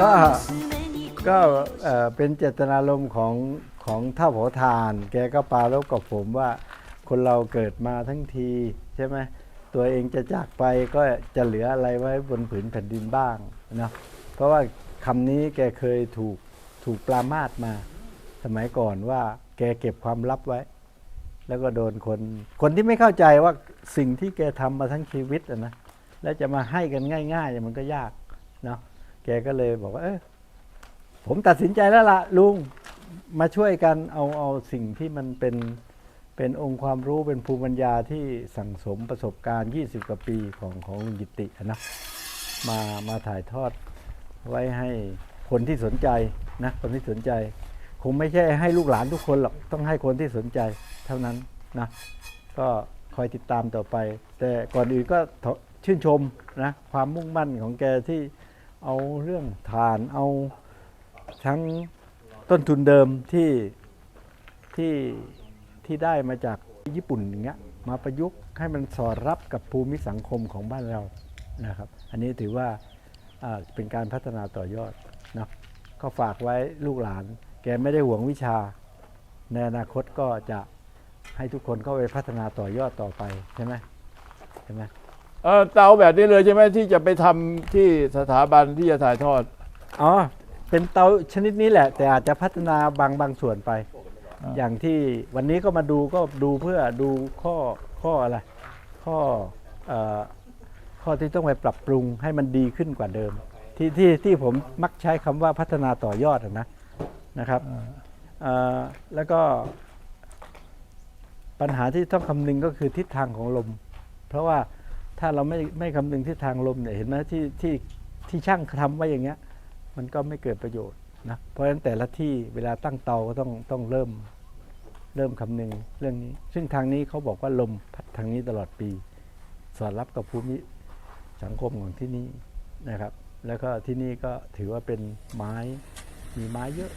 ก็ก็เอ่อเป็นเจตนารมณ์ของของท่าเผทาน แกก็ปารบกับผมว่าคนเราเกิดมาทั้งทีใช่ไหมตัวเองจะจากไปก็จะเหลืออะไรไว้บนผืนแผ่นดินบ้างนะเพราะว่าคำนี้แกเคยถูกถูกปรามาสมา สมัยก่อนว่าแกเก็บความลับไว้ แล้วก็โดนคน คนที่ไม่เข้าใจว่าสิ่งที่แกทำมาทั้งชีวิตนะแล้วจะมาให้กันง่ายๆเนี่ยมันก็ยากเนาะ แกก็เลยบอกว่าเออผมตัดสินใจแล้วล่ะลุงมาช่วยกันเอาเอาสิ่งที่มันเป็นเป็นองค์ความรู้เป็นภูมิปัญญาที่สั่งสมประสบการณ์ 20 กว่าปีของของลุงกิตินะมามาถ่ายทอดไว้ให้คนที่สนใจนะคนที่สนใจ คงไม่ใช่ให้ลูกหลานทุกคนหรอกต้องให้คนที่สนใจเท่านั้นนะก็คอยติดตามต่อไป แต่ก่อนอื่นก็ชื่นชมนะความมุ่งมั่นของแกที่ เอาเรื่องฐานเอาทั้งต้นทุนเดิมที่ที่ที่ได้มาจากญี่ปุ่นอย่างเงี้ยมาประยุกต์ให้มันสอดรับกับภูมิสังคมของบ้านเรานะครับ อันนี้ถือว่าอ่าเป็นการพัฒนาต่อยอดนะก็ฝากไว้ลูกหลาน แกไม่ได้หวงวิชา ในอนาคตก็จะให้ทุกคนเข้าไปพัฒนาต่อยอดต่อไปใช่ไหมใช่ไหม เออเตาแบบนี้เลยใช่ไหมที่จะไปทำที่สถาบันที่จะถ่ายทอด อ๋อ เป็นเตาชนิดนี้แหละ แต่อาจจะพัฒนาบางบางส่วนไป อย่างที่วันนี้ก็มาดูก็ดูเพื่อดูข้อข้ออะไร ข้อเอ่อข้อที่ต้องไปปรับปรุงให้มันดีขึ้นกว่าเดิม ที่ที่ที่ผมมักใช้คำว่าพัฒนาต่อยอดอะนะนะครับเอ่อแล้วก็ ปัญหาที่ต้องคำนึงก็คือทิศทางของลม เพราะว่า ถ้าเราไม่ไม่คำนึงทิศทางลมเนี่ยเห็นไหมที่ที่ที่ช่างทำไว้อย่างเงี้ย มันก็ไม่เกิดประโยชน์นะเพราะฉะนั้นแต่ละที่เวลาตั้งเตาก็ต้องต้องเริ่มเริ่มคำนึงเรื่องนี้ ซึ่งทางนี้เขาบอกว่าลมพัดทางนี้ตลอดปี สอดรับกับภูมิสังคมของที่นี่นะครับ แล้วก็ที่นี่ก็ถือว่าเป็นไม้มีไม้เยอะ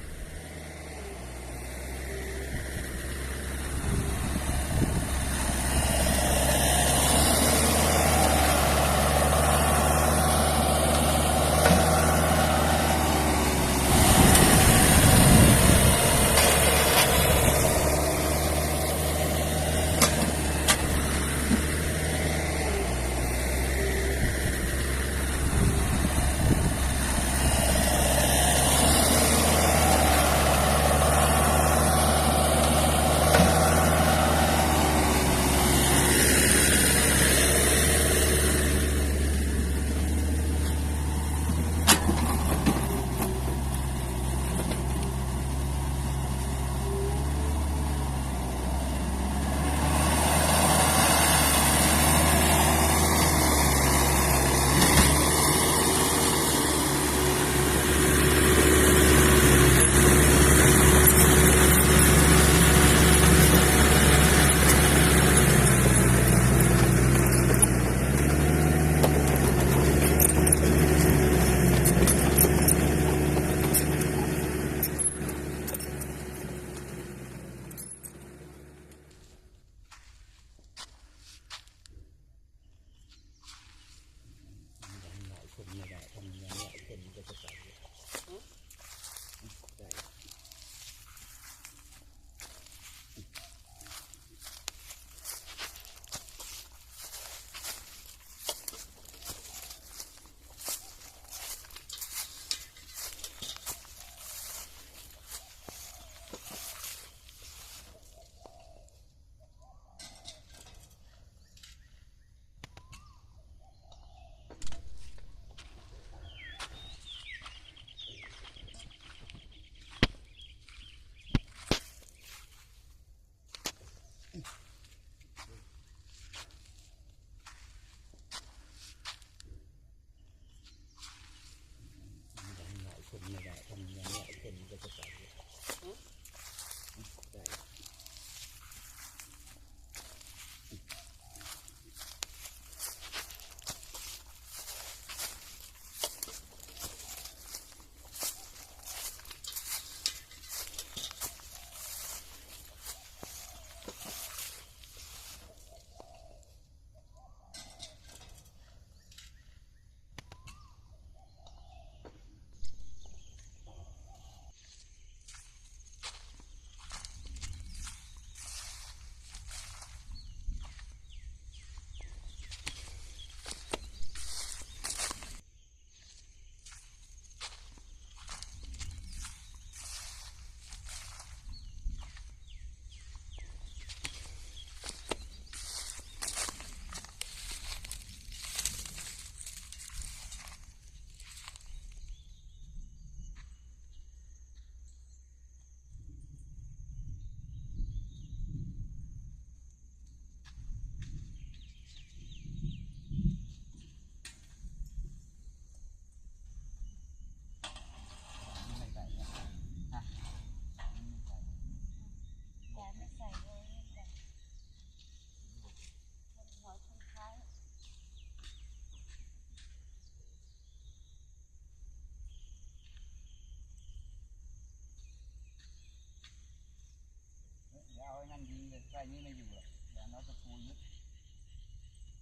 แล้วเราตะปูยึด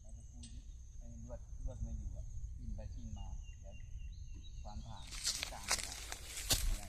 เราตะปูยึดไอ้ลวดลวดไม่อยู่อะกินไปกินมาเดี๋ยวความผ่านกลางเลยอะไร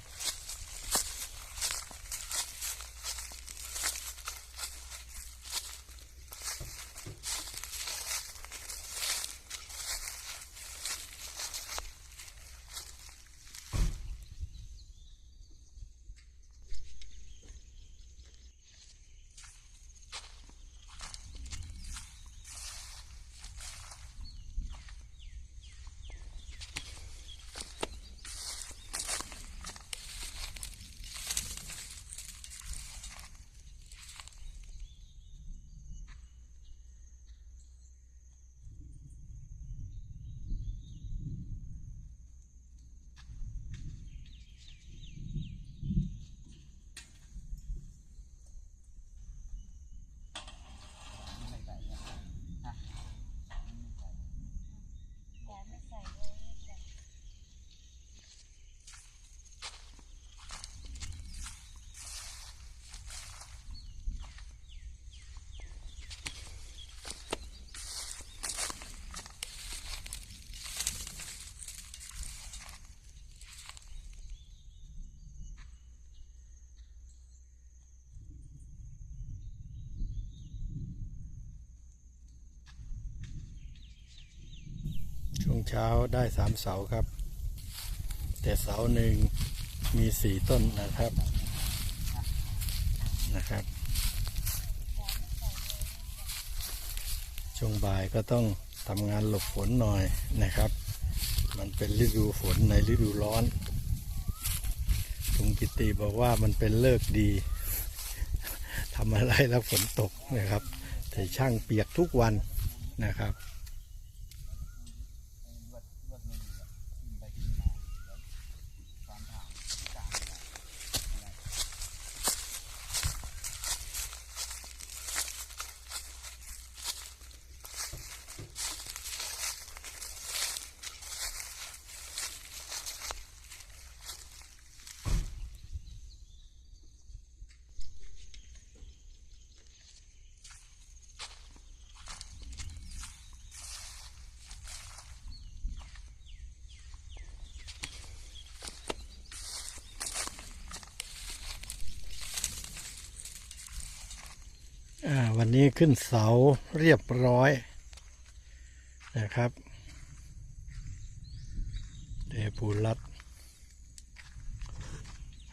ไม่ใส่เนี่ยฮะไม่ใส่ แต่ไม่ใส่เลยไม่ใส่ ช่วง เช้าได้สามเสาครับ แต่เสาหนึ่งมีสี่ต้นนะครับนะครับ ช่วงบ่ายก็ต้องทำงานหลบฝนหน่อยนะครับ มันเป็นฤดูฝนในฤดูร้อนลุงกิติบอกว่ามันเป็นเลิกดีทำอะไรแล้วฝนตกนะครับ แต่ช่างเปียกทุกวันนะครับ ไอ้ลวดลวดไม่อยู่อะกินไปกินมาเดี๋ยวความผ่านกลางเลยอะไร อ่า วันนี้ขึ้นเสาเรียบร้อยนะครับเดปูรัด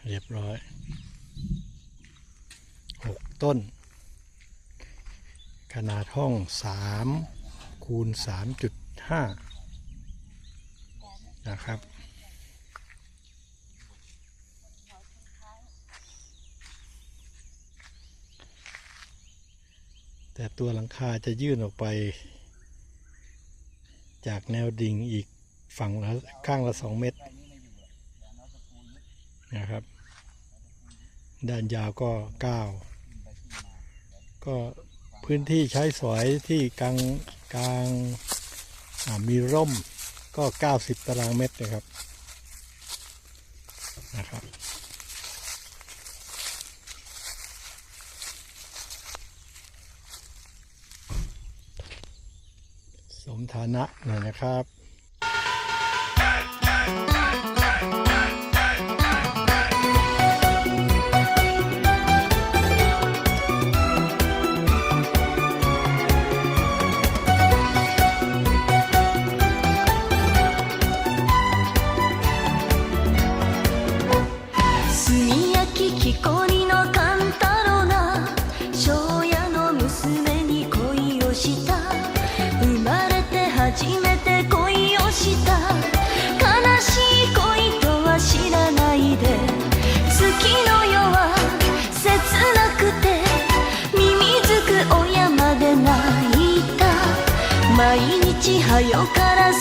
เรียบร้อยหกต้น ขนาดห้องสามคูณสามจุดห้านะครับ แต่ตัวหลังคาจะยื่นออกไป จากแนวดิ่งอีกฝั่งละข้างละสองเมตรนะครับ ด้านยาวก็เก้าวก็พื้นที่ใช้สอยที่กลางกลางมีร่มก็ 90 ตารางเมตรนะครับนะครับ ฐานะหน่อยนะครับ の夜は切なくてミミズク親まで泣いた。毎日早から